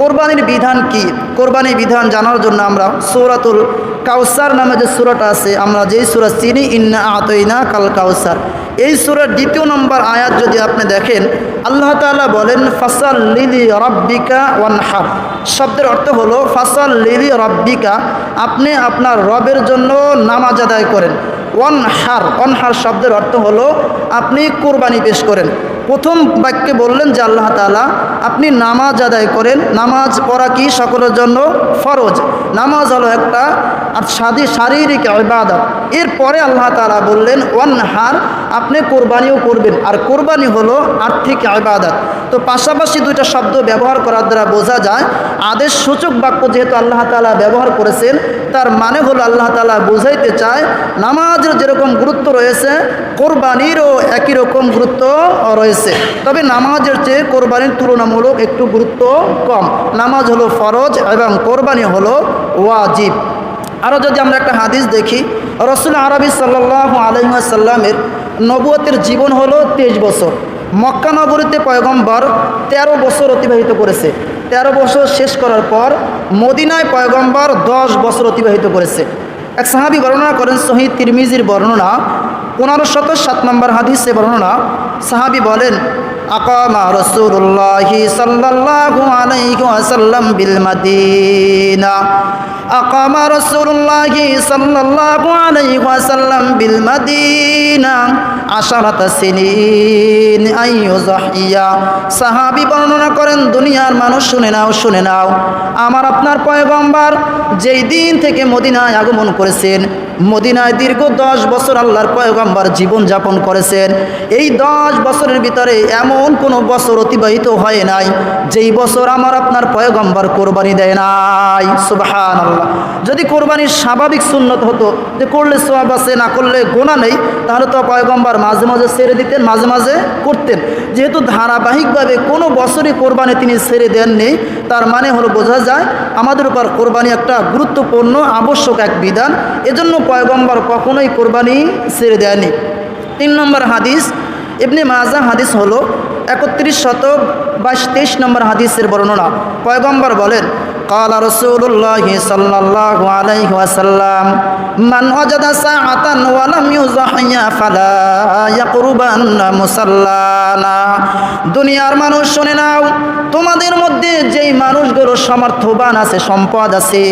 কোরবানির বিধান কি? কোরবানির বিধান জানার জন্য আমরা সৌরাতুল কাউসার নামে যে সুরাটা আছে, আমরা যেই সুরা চিনি, ইন্না আতইনা কাল কাউসার। এই সুরার দ্বিতীয় নম্বর আয়াত যদি আপনি দেখেন, আল্লাহ তাআলা বলেন ফাসাল লিলি রব্বিকা ওয়ানহার। শব্দের অর্থ হলো ফাসাল লিলি রব্বিকা, আপনি আপনার রবের জন্য নামাজ আদায় করেন। ওয়ানহার অনহার শব্দের অর্থ হলো, আপনি কোরবানি পেশ করেন। প্রথম বাক্যে বললেন যে আল্লাহ তালা আপনি নামাজ আদায় করেন। নামাজ পড়া কি? সকলের জন্য ফরজ। নামাজ হলো একটা আর শারীরিক ইবাদত। এরপরে আল্লাহ তালা বললেন, ওয়ানহার আপনি কোরবানিও করবেন। আর কোরবানি হলো আর্থিক ইবাদত তো পাশাপাশি দুইটা শব্দ ব্যবহার করার দ্বারা বোঝা যায়, আদেশ সূচক বাক্য যেহেতু আল্লাহ তালা ব্যবহার করেছেন, তার মানে হলো আল্লাহ তালা বোঝাইতে চায়, নামাজের যেরকম গুরুত্ব রয়েছে, কোরবানিরও একই রকম গুরুত্ব রয়েছে। তবে নামাজের চেয়ে কোরবানির তুলনামূলক একটু গুরুত্ব কম। নামাজ হলো ফরজ এবং কোরবানি হলো ওয়াজিব। আরও যদি আমরা একটা হাদিস দেখি, রসুল আরবি সাল্লাহ আলহিহাসাল্লামের নবুয়তের জীবন হলো তেইশ বছর। মক্কা নগরীতে পয়গম্বর ১৩ বছর অতিবাহিত করেছে। ১৩ বছর শেষ করার পর মদিনায় পয়গম্বর ১০ বছর অতিবাহিত করেছে। এক সাহাবি বর্ণনা করেন শহীদ তিরমিজির বর্ণনা, পনেরো শত সাত নম্বর হাদিসে বর্ণনা, সাহাবি বলেন, আকামা রসুল্লাহি ওয়াসাল্লাম বিল আকামা রসুল্লাহি সাল্লাল্লাহু আলাইহি ওয়াসাল্লাম বিল মাদিনা আশারাত সিনিন আইয়ুজাহিয়া সাহাবি বর্ণনা করেন, দুনিয়ার মানুষ শুনে নাও শুনে নাও। আমার আপনার পয়গম্বর যেই দিন থেকে মদিনায় আগমন করেছেন মদিনায় দীর্ঘ দশ বছর আল্লাহর পয়গম্বর জীবন যাপন করেছেন। এই দশ বছরের ভিতরে এমন কোনো বছর অতিবাহিত হয় নাই, যেই বছর আমার আপনার পয়গম্বর কোরবানি দেয় নাই। সুবাহান আল্লাহ যদি কোরবানির স্বাভাবিক সুন্নত হতো, যে করলে সোয়াব আছে, না করলে গোনা নেই, তাহলে তো পয়গম্বর মাঝে মাঝে ছেড়ে দিতেন, মাঝে মাঝে করতেন। যেহেতু ধারাবাহিকভাবে কোনো বছরই কোরবানি তিনি ছেড়ে দেননি, তার মানে হলো বোঝা যায়, আমাদের উপর কোরবানি একটা গুরুত্বপূর্ণ, আবশ্যক এক বিধান। এজন্য পয়গম্বর কখনোই কোরবানি ছেড়ে দেয়নি তিন নম্বর হাদিস ইবনে মাজা হাদিস হলো একত্রিশ শত বাইশ তেইশ নম্বর হাদিসের বর্ণনা পয়গম্বর বলেন قال رسول الله صلى الله عليه وسلم من وجد ساعة ولم يزحي فلا يقربن মুসাল্লানা দুনিয়ার মানুষ শুনে নাও তোমাদের মধ্যে যেই মানুষগুলো সমর্থবান আছে সম্পদ আছে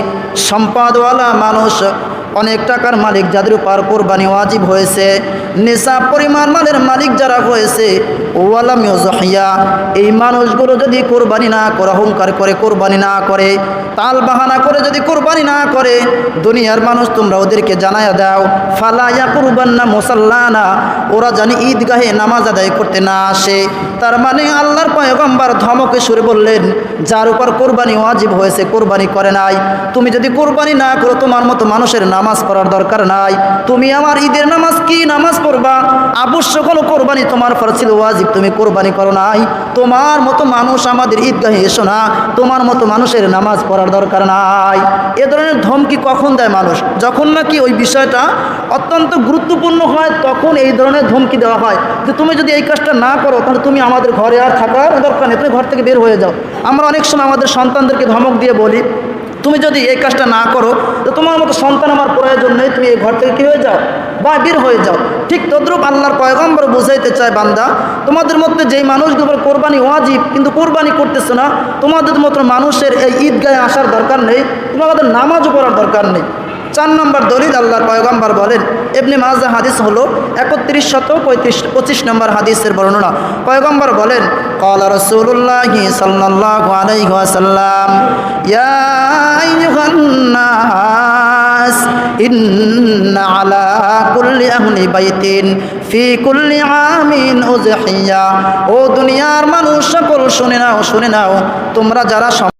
সম্পদওয়ালা মানুষ অনেক টাকার মালিক যাদের উপর কোরবানি ওয়াজিব হয়েছে নেশা পরিমাণ মালের মালিক যারা হয়েছে, ওয়ালাম জহিয়া এই মানুষগুলো যদি কোরবানি না করে অহংকার করে কোরবানি না করে, তাল বাহানা করে যদি কোরবানি না করে, দুনিয়ার মানুষ তোমরা ওদেরকে জানায়া দাও ফালাইয়া কুরবান্না মুসাল্লানা, ওরা জানি ঈদগাহে নামাজ আদায় করতে না আসে। তার মানে আল্লাহর পয়গম্বর ধমকে সুরে বললেন, যার উপর কোরবানি ওয়াজিব হয়েছে, কোরবানি করে নাই। তুমি যদি কোরবানি না করো, তোমার মতো মানুষের নামাজ পড়ার দরকার নাই। তুমি আমার ঈদের নামাজ কি নামাজ পড়বা? আবশ্যক হলো কোরবানি তোমার পর ছিল, ওয়াজিব তুমি কোরবানি করো নাই। তোমার মতো মানুষ আমাদের ঈদগাহে এসো না, তোমার মতো মানুষের নামাজ পড়ার দরকার নাই। এ ধরনের ধমকি কখন দেয় মানুষ? যখন নাকি ওই বিষয়টা অত্যন্ত গুরুত্বপূর্ণ হয়, তখন এই ধরনের ধমকি দেওয়া হয়। যে তুমি যদি এই কাজটা না করো, তাহলে তুমি আমাদের ঘরে আর থাকার দরকার নেই। তুমি ঘর থেকে বের হয়ে যাও। আমরা অনেক সময় আমাদের সন্তানদেরকে ধমক দিয়ে বলি, তুমি যদি এই কাজটা না করো, তো তোমার মতো সন্তান আমার প্রয়োজন নেই। তুমি এই ঘর থেকে কী হয়ে যাও? বা বের হয়ে যাও। ঠিক তদ্রুপ আল্লাহর পয়গম্বর বুঝাইতে চায় বান্দা, তোমাদের মধ্যে যেই মানুষগুলো কোরবানি ওয়াজিব, কিন্তু কোরবানি করতেছে না, তোমাদের মতো মানুষের এই ঈদগাহে আসার দরকার নেই। তোমাদের নামাজও পড়ার দরকার নেই। চার নম্বর দলিল আল্লাহর পয়গম্বর বলেন এমনি মাজা হাদিস হলো একত্রিশ শত পঁয়ত্রিশ পঁচিশ নম্বর হাদিসের বর্ণনা পয়গম্বর বলেন قال رسول الله صلى الله عليه وسلم يا أيها الناس إن على كل أهل بيت في كل عام أضحية ও দুনিয়ার মানুষ সকল শুনে নাও শুনে নাও তোমরা যারা